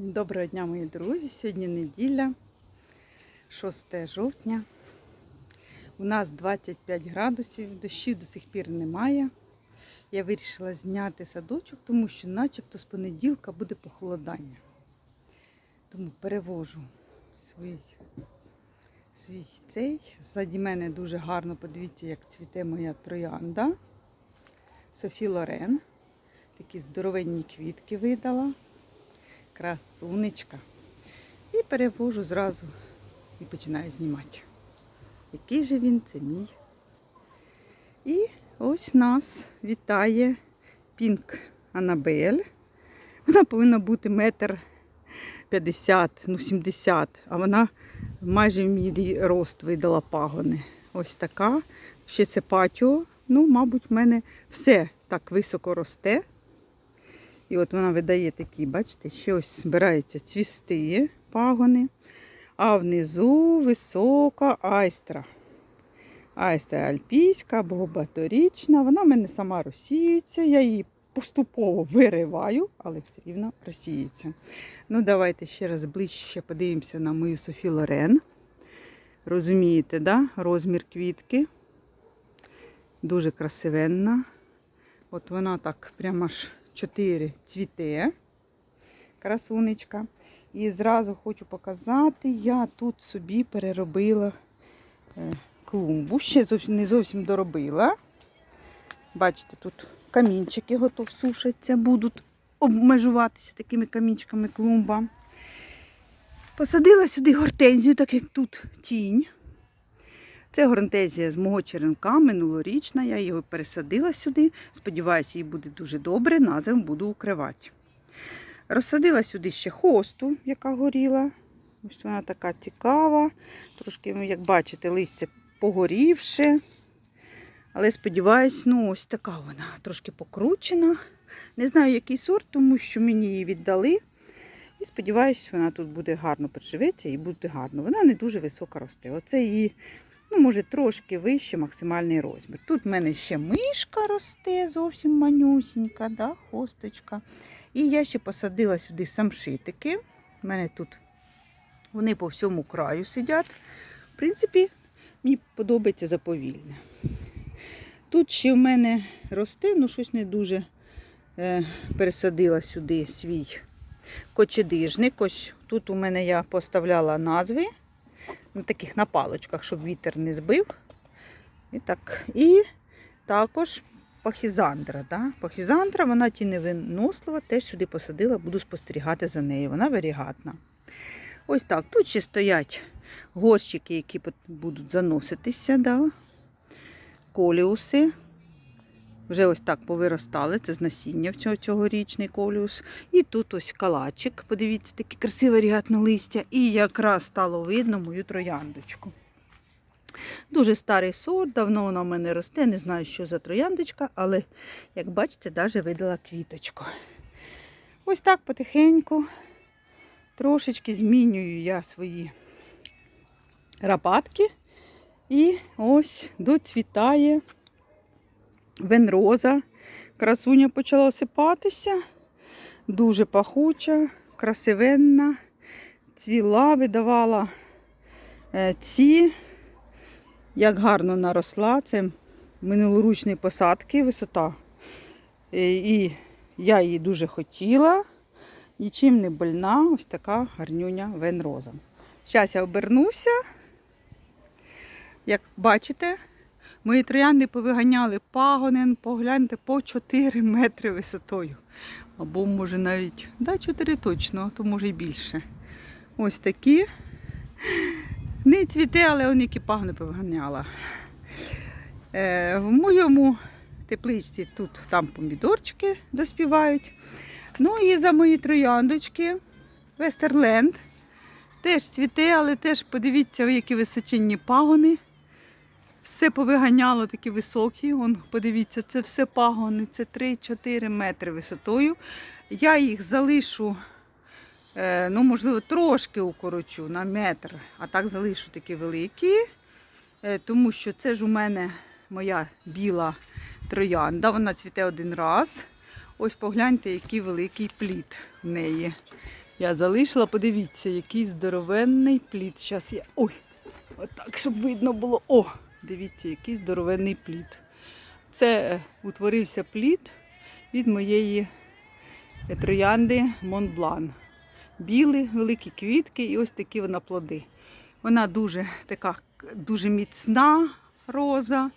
Доброго дня, мої друзі! Сьогодні неділя, 6 жовтня. У нас 25 градусів, дощів до сих пір немає. Я вирішила зняти садочок, тому що начебто з понеділка буде похолодання. Тому перевожу свій, свій цей. Ззаді мене дуже гарно, подивіться, як цвіте моя троянда. Софі Лорен. Такі здоровенні квітки видала. Красунечка. І перевожу зразу і починаю знімати. Який же він, це мій. І ось нас вітає Пінк Анабель. Вона повинна бути метр 50, ну 70, а вона майже в мій рост видала пагони. Ось така. Ще це патіо. Ну, мабуть, в мене все так високо росте. І от вона видає такі, бачите, ще ось збирається цвісти пагони. А внизу висока айстра. Айстра альпійська багаторічна. Вона в мене сама розсіюється. Я її поступово вириваю, але все рівно розсіється. Ну, давайте ще раз ближче подивимося на мою Софі Лорен. Розумієте, да? розмір квітки. Дуже красивенна. От вона так прямо аж 4 цвіте. Красунечка. І зразу хочу показати, я тут собі переробила е, клумбу. Ще не зовсім доробила. Бачите, тут камінчики готов сушаться, будуть обмежуватися такими камінчиками клумба. Посадила сюди гортензію, так як тут тінь. Це гортензія з мого черенка, минулорічна. Я його пересадила сюди. Сподіваюся, їй буде дуже добре, на буду укривати. Розсадила сюди ще хосту, яка горіла. Ось вона така цікава. Трошки, ну, як бачите, листя погорівше. Але сподіваюсь, ну ось така вона трошки покручена. Не знаю, який сорт, тому що мені її віддали. І сподіваюся, вона тут буде гарно приживеться і буде гарно. Вона не дуже високо росте. Оце її, ну, може, трошки вище максимальний розмір. Тут в мене ще мишка росте, зовсім манюсінька, да, хосточка. І я ще посадила сюди самшитики. У мене тут вони по всьому краю сидять. В принципі, мені подобається заповільне. Тут ще в мене росте, ну щось не дуже е, пересадила сюди свій кочедижник. Ось тут у мене я поставляла назви на таких на паличках, щоб вітер не збив. І так. І також пахізандра. Да? Пахізандра, вона тіневинослива, теж сюди посадила, буду спостерігати за нею. Вона варігатна. Ось так. Тут ще стоять горщики, які будуть заноситися. Да? Коліуси. Вже ось так повиростали, це з насіння цього цьогорічний коліус. І тут ось калачик, подивіться, таке красиве варігатне листя. І якраз стало видно мою трояндочку. Дуже старий сорт, давно вона в мене росте, не знаю, що за трояндочка, але, як бачите, навіть видала квіточку. Ось так потихеньку, трошечки змінюю я свої рапатки. І ось доцвітає венроза. Красуня почала осипатися. Дуже пахуча, красивенна. Цвіла, видавала е, ці. Як гарно наросла. Це минулоручні посадки, висота. Е, І я її дуже хотіла. Нічим не больна. Ось така гарнюня венроза. Зараз я обернуся. Як бачите, мої троянди повиганяли пагонен, погляньте, по 4 метри висотою. Або може навіть, да, 4 точно, а то може й більше. Ось такі. Не цвіте, але он які пагони повиганяла. Е, в моєму тепличці тут там помідорчики доспівають. Ну і за мої трояндочки Вестерленд. Теж цвіте, але теж подивіться, які височенні пагони. Все повиганяло такі високі. Вон, подивіться, це все пагони, це 3-4 метри висотою. Я їх залишу, е, ну, можливо, трошки укорочу на метр, а так залишу такі великі, е, тому що це ж у мене моя біла троянда. Вона цвіте один раз. Ось погляньте, який великий плід в неї. Я залишила, подивіться, який здоровенний плід. Зараз я. Ой, отак, щоб видно було. О, дивіться, який здоровенний плід. Це е, утворився плід від моєї е, троянди Монблан. Білі, великі квітки і ось такі вона плоди. Вона дуже така дуже міцна роза.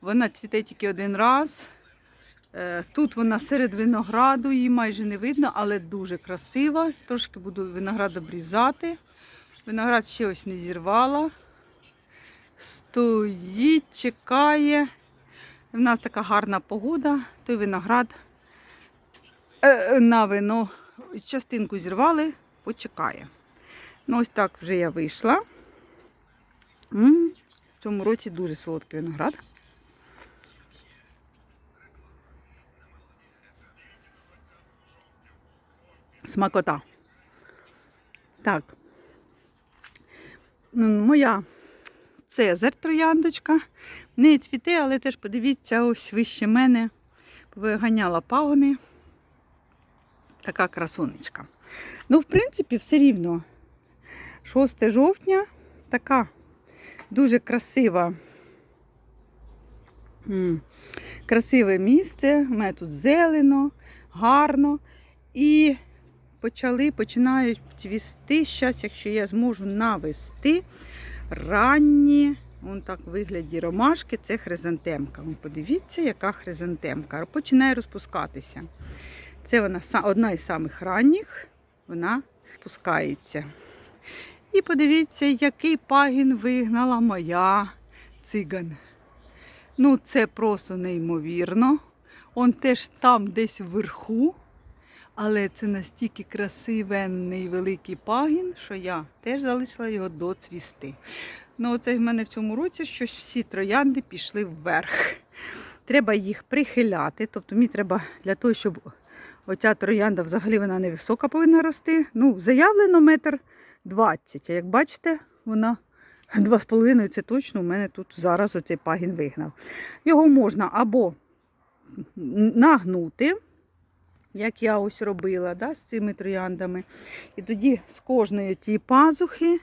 Вона цвіте тільки один раз. Е, Тут вона серед винограду, її майже не видно, але дуже красива. Трошки буду виноград обрізати. Виноград ще ось не зірвала. Стоїть, чекає. У нас така гарна погода, той виноград е, на вино. Частинку зірвали, почекає. Ну, ось так вже я вийшла. М, В цьому році дуже солодкий виноград. Смакота. Так. Моя Цезар трояндочка. В неї цвіте, але теж подивіться, ось вище мене виганяла пагони. Така красунечка. Ну, в принципі, все рівно. 6 жовтня така дуже красива. Красиве місце. У мене тут зелено, гарно. І почали, починають цвісти. Зараз, якщо я зможу навести ранні, вон так в вигляді ромашки, це хризантемка. Вон Подивіться, яка хризантемка. Починає розпускатися. Це вона одна із самих ранніх, вона пускається. І подивіться, який пагін вигнала моя циган. Ну, це просто неймовірно. Он теж там десь вверху. Але це настільки красивенний великий пагін, що я теж залишила його доцвісти. Ну, оце в мене в цьому році щось всі троянди пішли вверх. Треба їх прихиляти. Тобто мені треба для того, щоб оця троянда взагалі вона невисока повинна рости. Ну, заявлено метр двадцять. А як бачите, вона два з половиною це точно у мене тут зараз оцей пагін вигнав. Його можна або нагнути як я ось робила да, з цими трояндами. І тоді з кожної цієї пазухи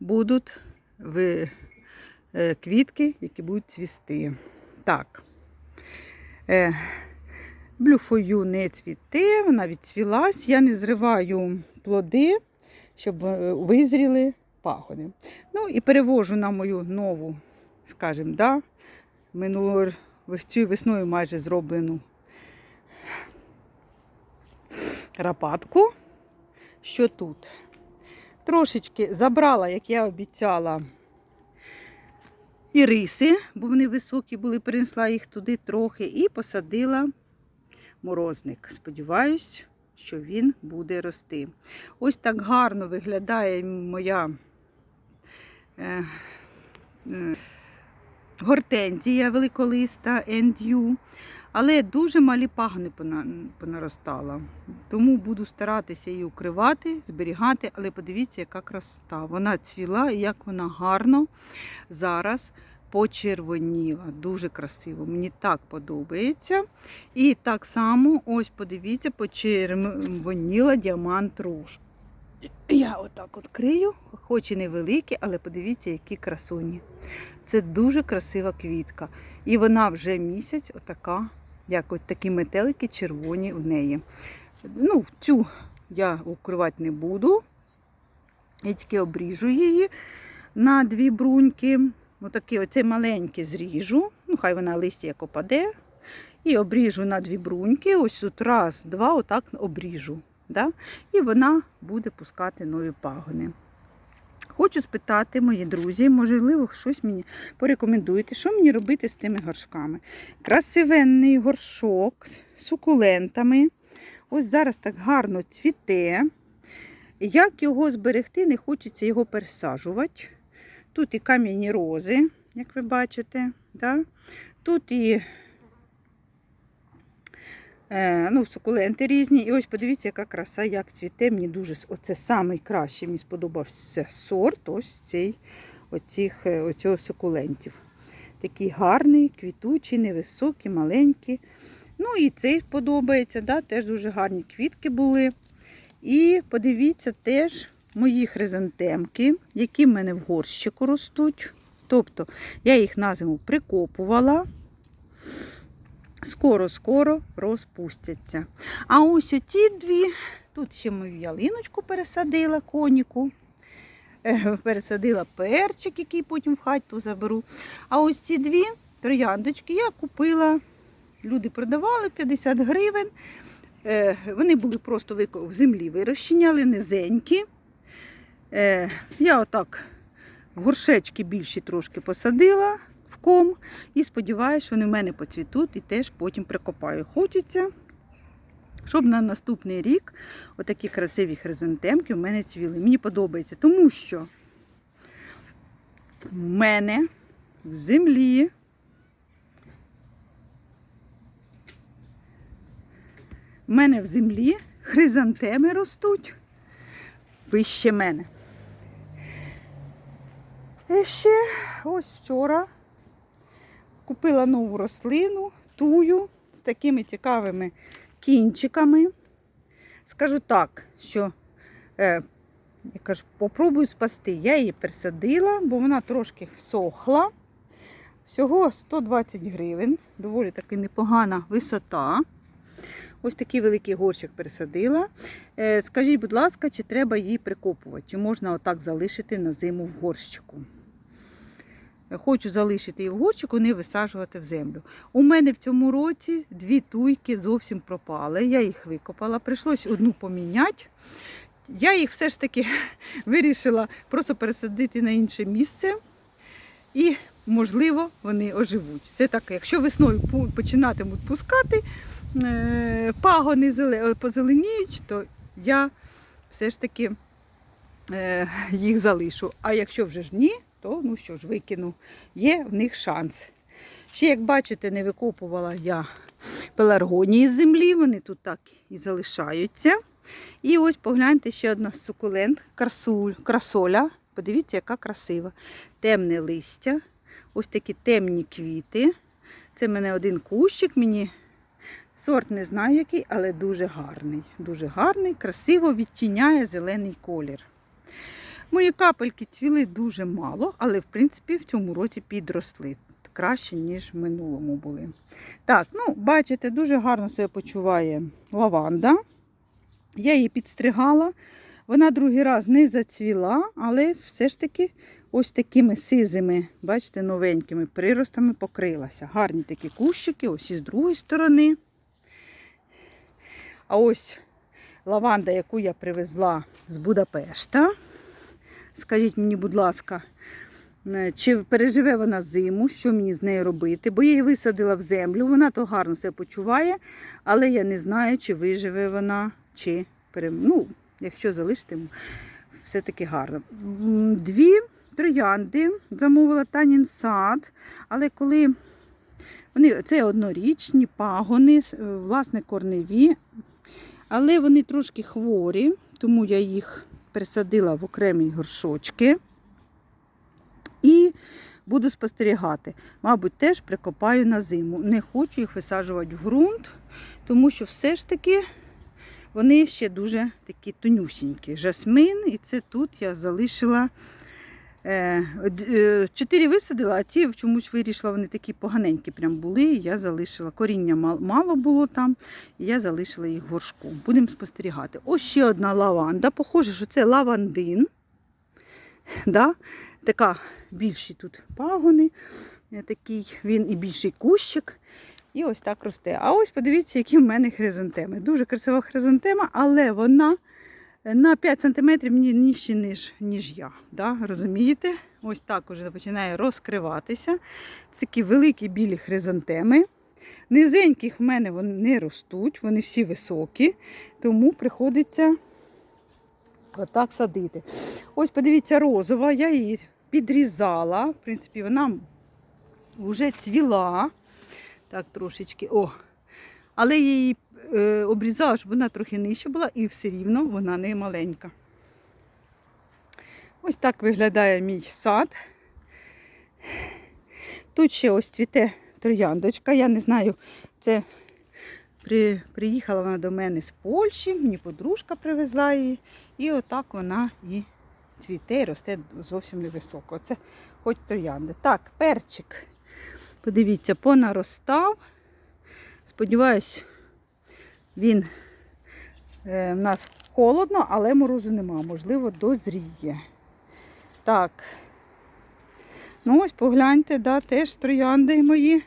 будуть е, квітки, які будуть цвісти. Так. Е, блюфою не цвіте, вона відцвілась. Я не зриваю плоди, щоб е, визріли пагони. Ну і перевожу на мою нову, скажімо, да, минуло цією весною майже зроблену рапатку. Що тут? Трошечки забрала, як я обіцяла, іриси, бо вони високі були, принесла їх туди трохи і посадила морозник. Сподіваюсь, що він буде рости. Ось так гарно виглядає моя е, е, гортензія великолиста ендю. Але дуже малі пагони понаростала. Тому буду старатися її укривати, зберігати. Але подивіться, яка красота. Вона цвіла і як вона гарно зараз почервоніла. Дуже красиво. Мені так подобається. І так само, ось подивіться, почервоніла діамант руж. Я отак от крию, хоч і невеликі, але подивіться, які красуні. Це дуже красива квітка. І вона вже місяць, отака, як от такі метелики червоні в неї. Ну, цю я укривати не буду. Я тільки обріжу її на дві бруньки. Отакі оце маленьке зріжу. Ну, хай вона листя як опаде. І обріжу на дві бруньки. Ось тут раз, два, отак обріжу. Да? І вона буде пускати нові пагони. Хочу спитати, мої друзі, можливо, щось мені порекомендуєте, що мені робити з тими горшками. Красивенний горшок з сукулентами. Ось зараз так гарно цвіте. Як його зберегти, не хочеться його пересаджувати. Тут і кам'яні рози, як ви бачите. Да? Тут і ну, сукуленти різні. І ось подивіться, яка краса, як цвіте. Мені дуже оце найкраще, мені сподобався сорт ось цей, оцих, е, оцього сукулентів. Такий гарний, квітучий, невисокий, маленький. Ну і цей подобається, да? теж дуже гарні квітки були. І подивіться теж мої хризантемки, які в мене в горщику ростуть. Тобто я їх на зиму прикопувала. Скоро-скоро розпустяться. А ось оті дві, тут ще мою ялиночку пересадила, коніку. Пересадила перчик, який потім в хату заберу. А ось ці дві трояндочки я купила. Люди продавали 50 гривень. Вони були просто в землі вирощені, але низенькі. Я отак горшечки більші трошки посадила ком і сподіваюся, що вони в мене поцвітуть і теж потім прикопаю. Хочеться, щоб на наступний рік отакі красиві хризантемки в мене цвіли. Мені подобається, тому що в мене в землі в мене в землі хризантеми ростуть вище мене. І ще ось вчора купила нову рослину, тую з такими цікавими кінчиками. Скажу так, що е, я кажу, попробую спасти. Я її присадила, бо вона трошки всохла. Всього 120 гривень, доволі таки непогана висота. Ось такий великий горщик пересадила. Е, Скажіть, будь ласка, чи треба її прикопувати, чи можна отак залишити на зиму в горщику? Е, Хочу залишити її в горщику, не висаджувати в землю. У мене в цьому році дві туйки зовсім пропали. Я їх викопала. Прийшлось одну поміняти. Я їх все ж таки вирішила просто пересадити на інше місце. І, можливо, вони оживуть. Це так, якщо весною починатимуть пускати, е, пагони зеле- позеленіють, то я все ж таки е, їх залишу. А якщо вже ж ні, то ну що ж, викину. Є в них шанс. Ще, як бачите, не викопувала я пеларгонії з землі, вони тут так і залишаються. І ось погляньте ще одна сукулент, красуль, красоля. Подивіться, яка красива. Темне листя, ось такі темні квіти. Це в мене один кущик, мені сорт не знаю який, але дуже гарний. Дуже гарний, красиво відтіняє зелений колір. Мої капельки цвіли дуже мало, але в принципі в цьому році підросли краще, ніж в минулому були. Так, ну, бачите, дуже гарно себе почуває лаванда. Я її підстригала. Вона другий раз не зацвіла, але все ж таки ось такими сизими, бачите, новенькими приростами покрилася. Гарні такі кущики, ось і з другої сторони. А ось лаванда, яку я привезла з Будапешта. Скажіть мені, будь ласка, е, чи переживе вона зиму, що мені з нею робити? Бо я її висадила в землю, вона то гарно себе почуває, але я не знаю, чи виживе вона, чи ну, якщо залишити, все-таки гарно. Дві троянди замовила Танін сад, але коли вони це однорічні пагони, е, власне, корневі, але вони трошки хворі, тому я їх пересадила в окремі горшочки і буду спостерігати. Мабуть, теж прикопаю на зиму. Не хочу їх висаджувати в ґрунт, тому що все ж таки вони ще дуже такі тонюсінькі. Жасмин, і це тут я залишила. Е, е, Чотири висадила, а ті чомусь вирішила, вони такі поганенькі прям були. Я залишила. Коріння мал- мало було там, і я залишила їх горшку. Будемо спостерігати. Ось ще одна лаванда. Похоже, що це лавандин. Да? Така більші тут пагони, е, такий він і більший кущик. І ось так росте. А ось подивіться, які в мене хризантеми. Дуже красива хризантема, але вона на 5 см нижче, ніж, ніж я. Да? Розумієте? Ось так уже починає розкриватися. Це такі великі білі хризантеми. Низеньких в мене вони не ростуть, вони всі високі, тому приходиться отак садити. Ось подивіться, розова, я її підрізала. В принципі, вона вже цвіла. Так, трошечки. О. Але я її е, обрізала, щоб вона трохи нижча була, і все рівно вона не маленька. Ось так виглядає мій сад. Тут ще ось цвіте трояндочка. Я не знаю, це При, приїхала вона до мене з Польщі, мені подружка привезла її. І отак вона і цвіте, і росте зовсім невисоко. Це хоч троянди. Так, перчик. Подивіться, понаростав. Сподіваюсь, він е, в нас холодно, але морозу нема. Можливо, дозріє. Так. Ну ось погляньте, да, теж троянди мої,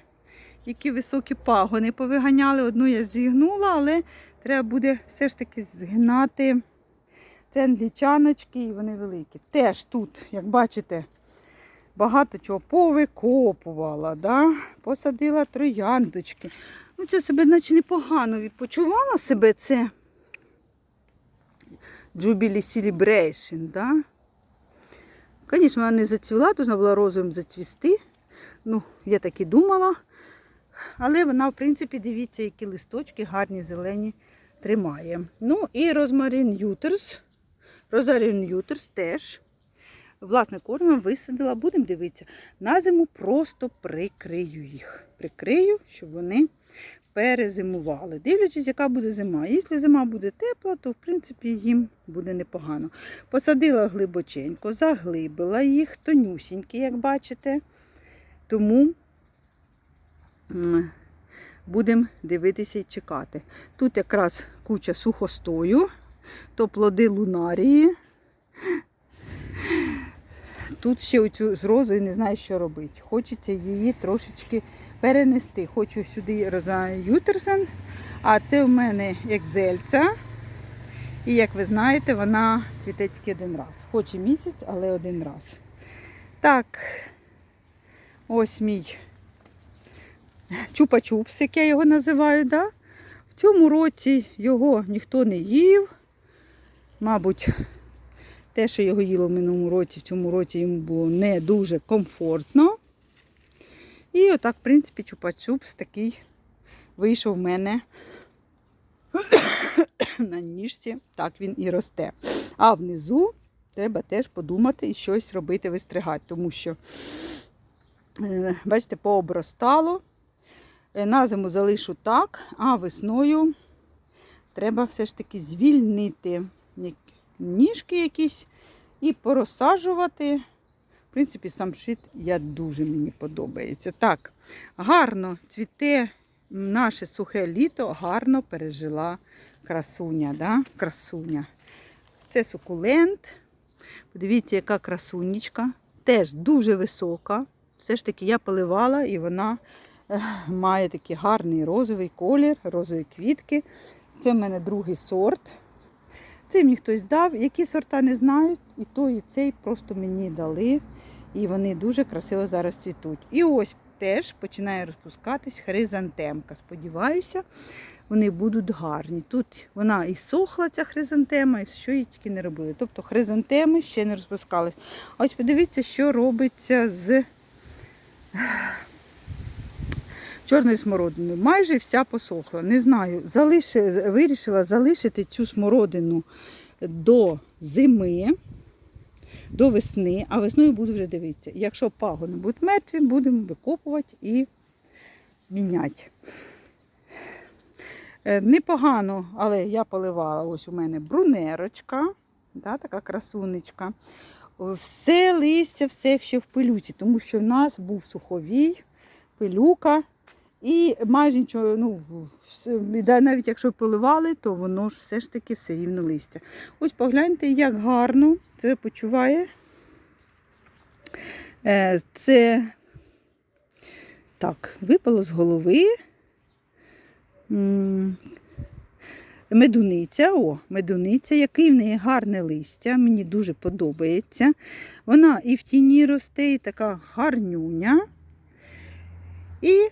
які високі пагони повиганяли. Одну я зігнула, але треба буде все ж таки згинати це і вони великі. Теж тут, як бачите, багато чого повикопувала, да? посадила трояндочки. Ну, це себе наче непогано відпочувала себе це Jubilee Celebration, да? Звісно, вона не зацвіла, повинна була розовим зацвісти. Ну, я так і думала. Але вона, в принципі, дивіться, які листочки гарні, зелені тримає. Ну і розмарин Ютерс. Розарін Ютерс теж. Власне, кормом висадила, будемо дивитися. На зиму просто прикрию їх. Прикрию, щоб вони перезимували. Дивлячись, яка буде зима. Якщо зима буде тепла, то в принципі їм буде непогано. Посадила глибоченько, заглибила їх, тонюсінькі, як бачите. Тому будемо дивитися і чекати. Тут якраз куча сухостою, то плоди лунарії. Тут ще оцю з розою не знаю, що робити. Хочеться її трошечки перенести. Хочу сюди Роза Ютерсен, а це у мене екзельця. І як ви знаєте, вона цвіте тільки один раз. Хоч і місяць, але один раз. Так, ось мій чупа-чупс, як я його називаю. Да? В цьому році його ніхто не їв. Мабуть, те, що його їло в минулому році, в цьому році йому було не дуже комфортно. І отак, в принципі, чупа-чупс такий вийшов в мене на ніжці. Так він і росте. А внизу треба теж подумати і щось робити, вистригати, тому що, е, бачите, пообростало. Е, На зиму залишу так, а весною треба все ж таки звільнити ніжки якісь і порозсаджувати. В принципі, сам шит я дуже мені подобається. Так, гарно цвіте наше сухе літо, гарно пережила красуня. Да? красуня. Це сукулент. Подивіться, яка красунечка. Теж дуже висока. Все ж таки я поливала і вона має такий гарний розовий колір, розові квітки. Це в мене другий сорт. Це мені хтось дав, які сорта не знають, і той, і цей просто мені дали. І вони дуже красиво зараз цвітуть. І ось теж починає розпускатись хризантемка. Сподіваюся, вони будуть гарні. Тут вона і сохла, ця хризантема, і що її тільки не робили. Тобто хризантеми ще не розпускались. Ось подивіться, що робиться з чорною смородиною. Майже вся посохла. Не знаю, залиши, вирішила залишити цю смородину до зими, до весни, а весною буду вже дивитися. Якщо пагони будуть мертві, будемо викопувати і міняти. Е, Непогано, але я поливала. Ось у мене брунерочка, да, така красунечка. Все листя, все ще в пилюці, тому що в нас був суховій, пилюка. І майже нічого, ну, навіть якщо поливали, то воно ж все ж таки все рівно листя. Ось погляньте, як гарно це почуває. Е, Це так, випало з голови. Медуниця, о, медуниця, який в неї гарне листя, мені дуже подобається. Вона і в тіні росте, і така гарнюня. І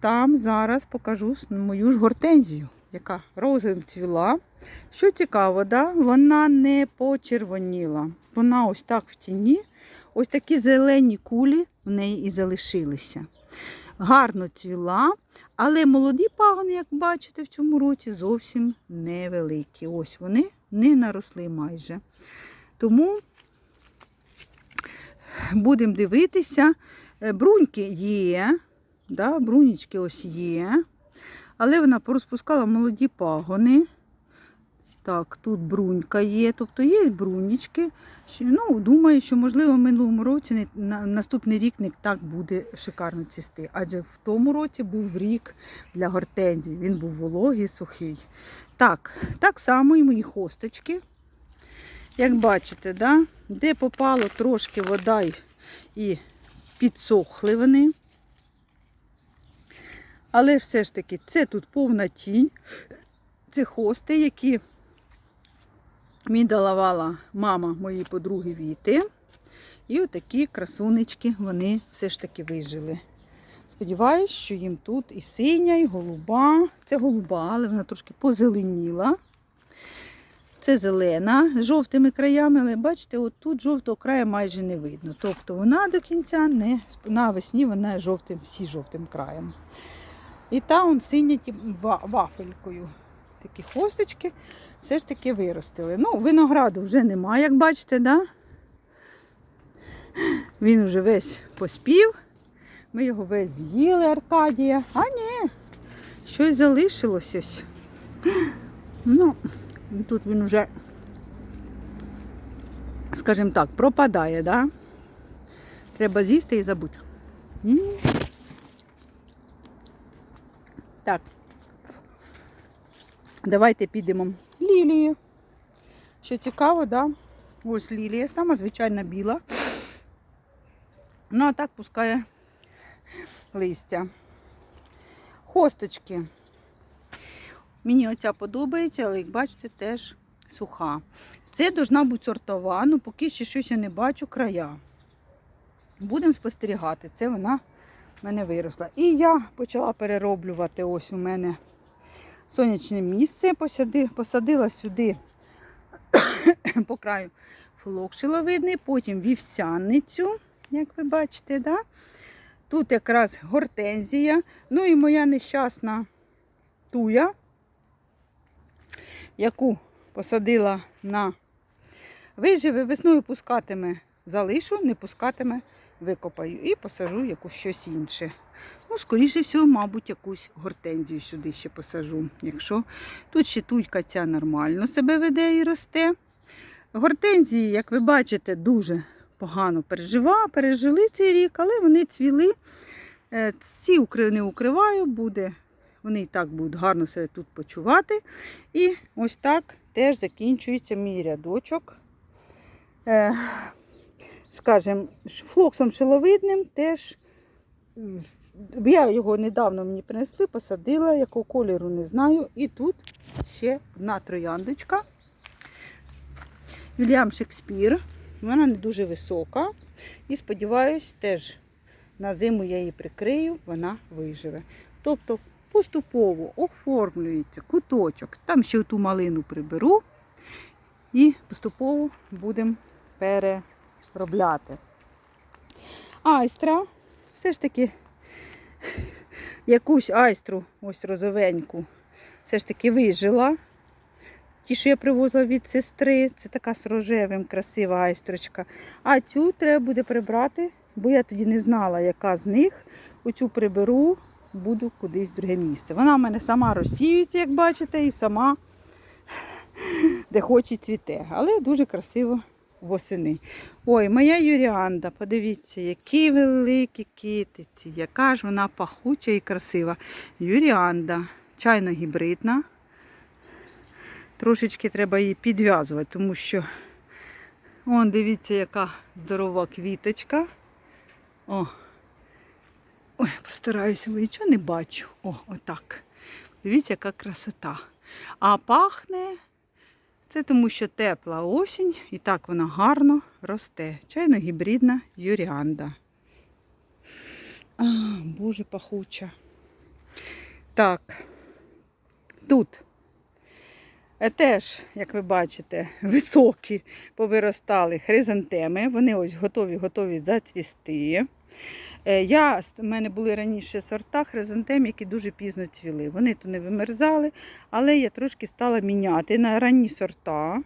там зараз покажу мою ж гортензію, яка розовим цвіла. Що цікаво, да? вона не почервоніла. Вона ось так в тіні. Ось такі зелені кулі в неї і залишилися. Гарно цвіла, але молоді пагони, як бачите, в цьому році зовсім невеликі. Ось вони не наросли майже. Тому будемо дивитися. Е, Бруньки є, да, брунічки ось є. але вона порозпускала молоді пагони. Так, тут брунька є, тобто є брунічки. Ну, думаю, що можливо в минулому році наступний рік не так буде шикарно цвісти. Адже в тому році був рік для гортензій. Він був вологий, сухий. Так, так само і мої хосточки. Як бачите, да? де попало трошки вода і підсохли вони. Але все ж таки, це тут повна тінь. Це хости, які мені давала мама моїй подруги Віти. І отакі красунечки вони все ж таки вижили. Сподіваюсь, що їм тут і синя, і голуба. Це голуба, але вона трошки позеленіла. Це зелена з жовтими краями, але бачите, от тут жовтого краю майже не видно. Тобто вона до кінця не навесні вона жовтим, всі жовтим краєм. І та он синя ті- ва- вафелькою. Такі хосточки все ж таки виростили. Ну, винограду вже немає, як бачите, да? він вже весь поспів. Ми його весь з'їли, Аркадія. А ні, щось залишилось ось. Ну, тут він вже, скажімо так, пропадає, да? Треба з'їсти і забути. Так. Давайте підемо. Лілії. Що цікаво, да? Ось лілія, сама звичайна біла. Ну, а так пускає листя. Хосточки. Мені оця подобається, але як бачите, теж суха. Це должна бути сортова, ну поки ще щось я не бачу края. Будемо спостерігати. Це вона мене виросла. І я почала перероблювати ось у мене сонячне місце. Посади, посадила сюди по краю флок шиловидний, потім вівсяницю, як ви бачите. Да? Тут якраз гортензія. Ну і моя нещасна туя, яку посадила на виживе, весною пускатиме, залишу, не пускатиме, викопаю і посажу якусь щось інше. Ну, скоріше всього, мабуть, якусь гортензію сюди ще посажу. Якщо тут ще туйка ця нормально себе веде і росте. Гортензії, як ви бачите, дуже погано пережива, пережили цей рік, але вони цвіли. Е, Ці не укриваю, буде, вони і так будуть гарно себе тут почувати. І ось так теж закінчується мій рядочок. Скажем, флоксом шиловидним теж. Я його недавно мені принесли, посадила, якого кольору не знаю. І тут ще одна трояндочка. Вільям Шекспір. Вона не дуже висока. І сподіваюсь, теж на зиму я її прикрию, вона виживе. Тобто поступово оформлюється куточок. Там ще ту малину приберу. І поступово будемо переробляти. Айстра. Все ж таки якусь айстру, ось розовеньку, все ж таки вижила. Ті, що я привозила від сестри, це така з рожевим, красива айстрочка. А цю треба буде прибрати, бо я тоді не знала, яка з них. Оцю приберу, буду кудись в друге місце. Вона в мене сама розсіюється, як бачите, і сама де хоче цвіте. Але дуже красиво восени. Ой, моя Юріанда, подивіться, які великі китиці, яка ж вона пахуча і красива. Юріанда, чайно-гібридна. Трошечки треба її підв'язувати, тому що он, дивіться, яка здорова квіточка. О. Ой, постараюся, бо нічого не бачу. О, отак. Дивіться, яка красота. А пахне це тому, що тепла осінь і так вона гарно росте. Чайно-гібридна юріанда. А, Боже пахуча. Так, тут е, теж, як ви бачите, високі повиростали хризантеми. Вони ось готові-готові зацвісти. Е, Я, в мене були раніше сорта хризантем, які дуже пізно цвіли. Вони то не вимерзали, але я трошки стала міняти на ранні сорта,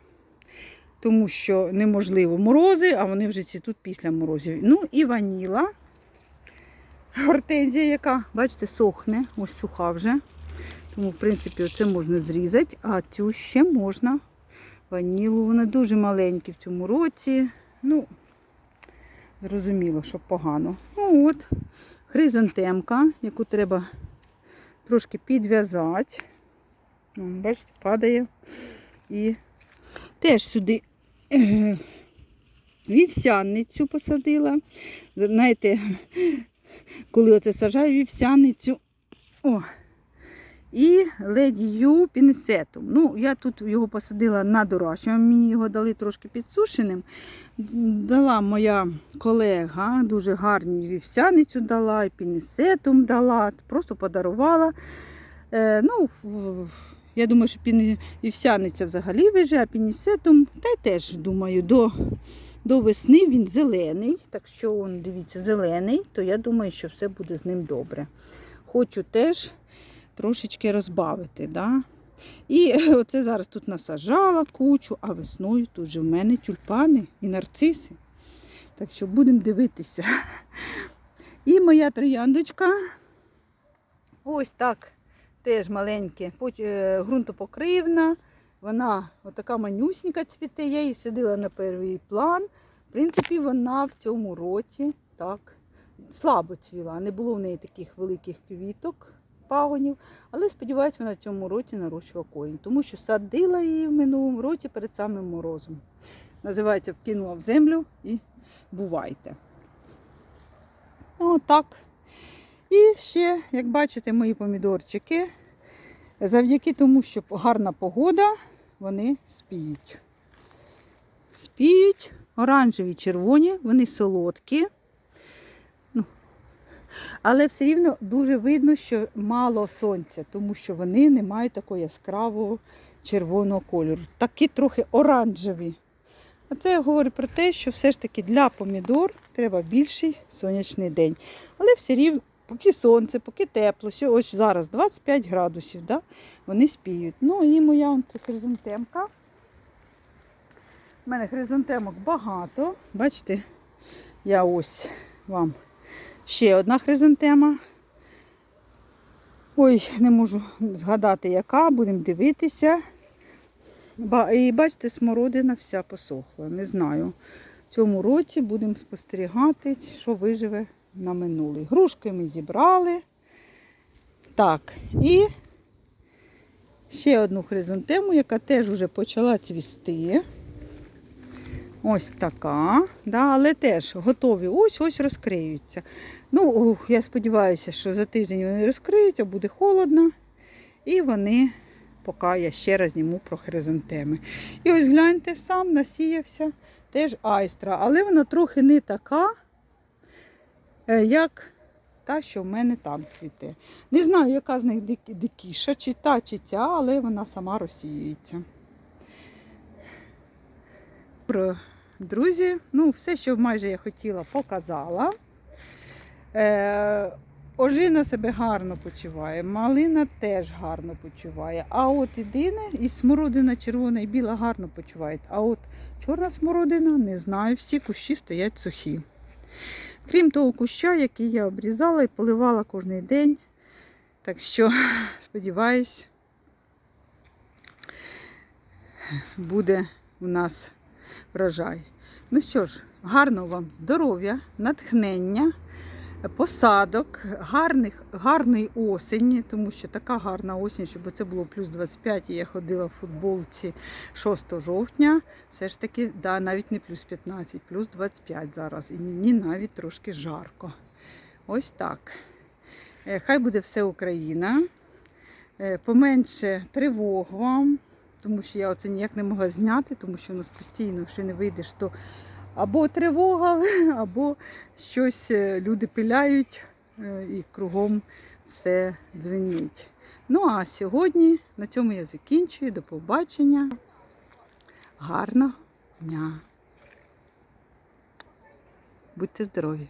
тому що неможливо морози, а вони вже цвітуть після морозів. Ну і ваніла. Гортензія, яка, бачите, сохне, ось суха вже. Тому, в принципі, оце можна зрізати, а цю ще можна. Ванілу, вона дуже маленькі в цьому році. Ну, зрозуміло, що погано. Ну от, хризантемка, яку треба трошки підв'язати. Ну, Бачите, падає. І теж сюди вівсяницю посадила. Знаєте, коли оце сажаю вівсяницю. О, і леді Ю пінцетум. Ну, я тут його посадила на дорожчому, мені його дали трошки підсушеним. Дала моя колега, дуже гарні вівсяницю дала, і пінцетум дала, просто подарувала. Е, ну, я думаю, що вівсяниця взагалі виже, а пінісетум, та й теж думаю, до, до весни він зелений. Так що, он, дивіться, зелений, то я думаю, що все буде з ним добре. Хочу теж трошечки розбавити. Да? І оце зараз тут насажала кучу, а весною тут же в мене тюльпани і нарциси. Так що будемо дивитися. І моя трояндочка. Ось так. Теж маленьке, поч- е. Вона отака манюсінька цвіте, я її садила на перший план. В принципі, вона в цьому році так слабо цвіла. Не було в неї таких великих квіток, пагонів. Але сподіваюся, вона в цьому році нарощує корінь, тому що садила її в минулому році перед самим морозом. Називається вкинула в землю і бувайте. Отак. І ще, як бачите, мої помідорчики, завдяки тому, що гарна погода, вони спіють. Спіють, оранжеві, червоні, вони солодкі. Але все рівно дуже видно, що мало сонця, тому що вони не мають такого яскравого червоного кольору. Такі трохи оранжеві. А це говорить про те, що все ж таки для помідор треба більший сонячний день. Але все рівно, поки сонце, поки тепло, ось зараз 25 градусів, да, вони спіють. Ну і моя хризантемка. У мене хризантемок багато. Бачите, я ось вам ще одна хризантема. Ой, не можу згадати, яка, будемо дивитися. І бачите, смородина вся посохла. Не знаю. В цьому році будемо спостерігати, що виживе на минулий. Грушки ми зібрали. Так, і ще одну хризантему, яка теж вже почала цвісти. Ось така, да, але теж готові. Ось-ось розкриються. Ну, я сподіваюся, що за тиждень вони розкриються, буде холодно. І вони, поки я ще раз зніму про хризантеми. І ось гляньте, сам насіявся теж айстра, але вона трохи не така, е, як та, що в мене там цвіте. Не знаю, яка з них дикіша, чи та, чи ця, але вона сама розсіюється. Друзі, ну, все, що майже я хотіла, показала. Е, ожина себе гарно почуває, малина теж гарно почуває. А от єдине, і смородина червона і біла гарно почувають. А от чорна смородина, не знаю, всі кущі стоять сухі. Крім того куща, який я обрізала і поливала кожен день. Так що, сподіваюсь, буде у нас врожай. Ну що ж, гарного вам здоров'я, натхнення, посадок, гарних, гарної осені, тому що така гарна осінь, щоб це було плюс 25, і я ходила в футболці 6 жовтня. Все ж таки, да, навіть не плюс 15, плюс 25 зараз. І мені навіть трошки жарко. Ось так. Е, Хай буде все Україна. Е, Поменше тривог вам, тому що я оце ніяк не могла зняти, тому що у нас постійно, якщо не вийдеш, то або тривога, або щось е, люди пиляють е, і кругом все дзвенить. Ну а сьогодні на цьому я закінчую. До побачення. Гарного дня. Будьте здорові!